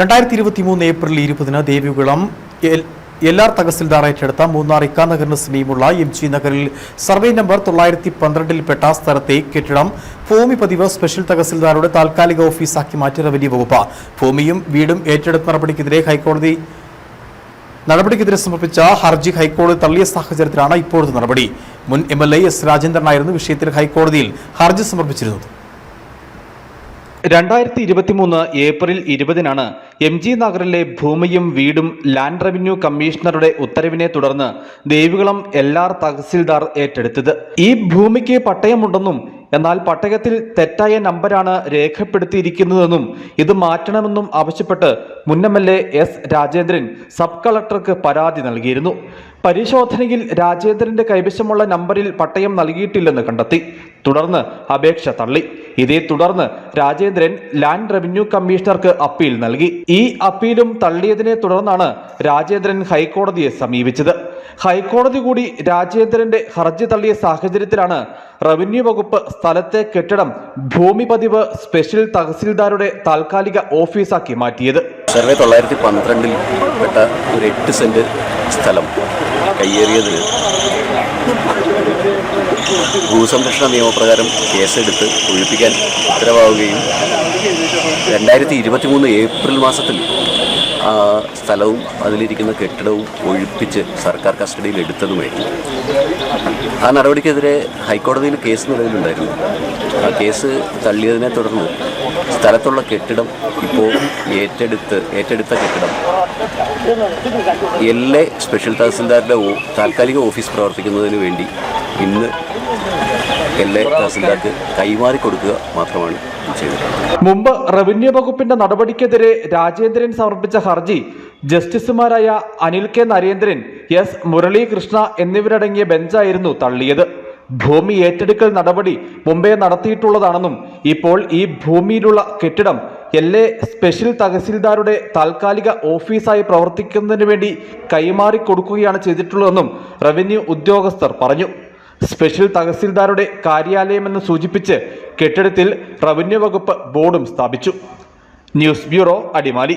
രണ്ടായിരത്തി ഇരുപത്തി മൂന്ന് ഏപ്രിൽ ഇരുപതിന് ദേവികുളം ആർ തഹസിൽദാർ ഏറ്റെടുത്ത മൂന്നാർ ഇക്കാ നഗറിന് സമീപമുള്ള എം ജി നഗറിൽ സർവേ നമ്പർ തൊള്ളായിരത്തി പന്ത്രണ്ടിൽപ്പെട്ട സ്ഥലത്തെ കെട്ടിടം ഭൂമി പതിവ് സ്പെഷ്യൽ തഹസിൽദാരുടെ താൽക്കാലിക ഓഫീസാക്കി മാറ്റി റവന്യൂ വകുപ്പ്. ഭൂമിയും വീടും ഏറ്റെടുത്ത നടപടിക്കെതിരെ ഹൈക്കോടതി നടപടിക്കെതിരെ സമർപ്പിച്ച ഹർജി ഹൈക്കോടതി തള്ളിയ സാഹചര്യത്തിലാണ് ഇപ്പോഴത്തെ നടപടി. മുൻ എം എൽ എ എസ് രാജേന്ദ്രനായിരുന്നു വിഷയത്തിൽ ഹൈക്കോടതിയിൽ ഹർജി സമർപ്പിച്ചിരുന്നത്. രണ്ടായിരത്തി ഇരുപത്തിമൂന്ന് ഏപ്രിൽ ഇരുപതിനാണ് എം ജി നഗറിലെ ഭൂമിയും വീടും ലാൻഡ് റവന്യൂ കമ്മീഷണറുടെ ഉത്തരവിനെ തുടർന്ന് ദേവികുളം എൽ ആർ തഹസിൽദാർ ഏറ്റെടുത്തത്. ഈ ഭൂമിക്ക് പട്ടയമുണ്ടെന്നും എന്നാൽ പട്ടയത്തിൽ തെറ്റായ നമ്പരാണ് രേഖപ്പെടുത്തിയിരിക്കുന്നതെന്നും ഇത് മാറ്റണമെന്നും ആവശ്യപ്പെട്ട് മുൻ M L A S Rajendran sub കളക്ടർക്ക് പരാതി നൽകിയിരുന്നു. പരിശോധനയിൽ രാജേന്ദ്രന്റെ കൈവശമുള്ള നമ്പറിൽ പട്ടയം നൽകിയിട്ടില്ലെന്ന് കണ്ടെത്തി. തുടർന്ന് അപേക്ഷ തള്ളി. ഇതേ തുടർന്ന് രാജേന്ദ്രൻ ലാൻഡ് റവന്യൂ കമ്മീഷണർക്ക് അപ്പീൽ നൽകി. ഈ അപ്പീലും തള്ളിയതിനെ തുടർന്നാണ് രാജേന്ദ്രൻ ഹൈക്കോടതിയെ സമീപിച്ചത്. ഹൈക്കോടതി കൂടി രാജേന്ദ്രന്റെ ഹർജി തള്ളിയ സാഹചര്യത്തിലാണ് റവന്യൂ വകുപ്പ് സ്ഥലത്തെ കെട്ടിടം ഭൂമി പതിവ് സ്പെഷ്യൽ തഹസിൽദാരുടെ താൽക്കാലിക ഓഫീസാക്കി മാറ്റിയത്. സർവേ തൊള്ളായിരത്തി പന്ത്രണ്ടിൽ പെട്ട ഒരു എട്ട് സെന്റ് സ്ഥലം കയ്യേറിയതിന് ഭൂസംരക്ഷണ നിയമപ്രകാരം കേസെടുത്ത് ഒഴിപ്പിക്കാൻ ഉത്തരവാകുകയും രണ്ടായിരത്തി ഇരുപത്തി മൂന്ന് ഏപ്രിൽ മാസത്തിൽ ആ സ്ഥലവും അതിലിരിക്കുന്ന കെട്ടിടവും ഒഴിപ്പിച്ച് സർക്കാർ കസ്റ്റഡിയിൽ എടുത്തതുമായിരുന്നു. ആ നടപടിക്കെതിരെ ഹൈക്കോടതിയിൽ കേസ് നിലവിലുണ്ടായിരുന്നു. ആ കേസ് തള്ളിയതിനെ തുടർന്ന് സ്ഥലത്തുള്ള കെട്ടിടം ഇപ്പോൾ ഏറ്റെടുത്ത് ഏറ്റെടുത്ത കെട്ടിടം. എൽ സ്പെഷ്യൽ തഹസിൽദാരുടെ താൽക്കാലിക ഓഫീസ് പ്രവർത്തിക്കുന്നതിന് വേണ്ടി ഇന്ന് എൽ എ തഹസിൽദാർക്ക് കൈമാറി കൊടുക്കുക മാത്രമാണ് മുമ്പ് റവന്യൂ വകുപ്പിന്റെ നടപടിക്കെതിരെ രാജേന്ദ്രൻ സമർപ്പിച്ച ഹർജി ജസ്റ്റിസുമാരായ അനിൽ കെ നരേന്ദ്രൻ എസ് മുരളീകൃഷ്ണ എന്നിവരടങ്ങിയ ബെഞ്ചായിരുന്നു തള്ളിയത്. ഭൂമി ഏറ്റെടുക്കൽ നടപടി മുമ്പേ നടത്തിയിട്ടുള്ളതാണെന്നും ഇപ്പോൾ ഈ ഭൂമിയിലുള്ള കെട്ടിടം എല്ലേ സ്പെഷ്യൽ തഹസിൽദാരുടെ താൽക്കാലിക ഓഫീസായി പ്രവർത്തിക്കുന്നതിന് വേണ്ടി കൈമാറി കൊടുക്കുകയാണ് ചെയ്തിട്ടുള്ളതെന്നും റവന്യൂ ഉദ്യോഗസ്ഥർ പറഞ്ഞു. സ്പെഷ്യൽ തഹസിൽദാരുടെ കാര്യാലയമെന്ന് സൂചിപ്പിച്ച് കെട്ടിടത്തിൽ റവന്യൂ വകുപ്പ് ബോർഡും സ്ഥാപിച്ചു. News bureau Adimali.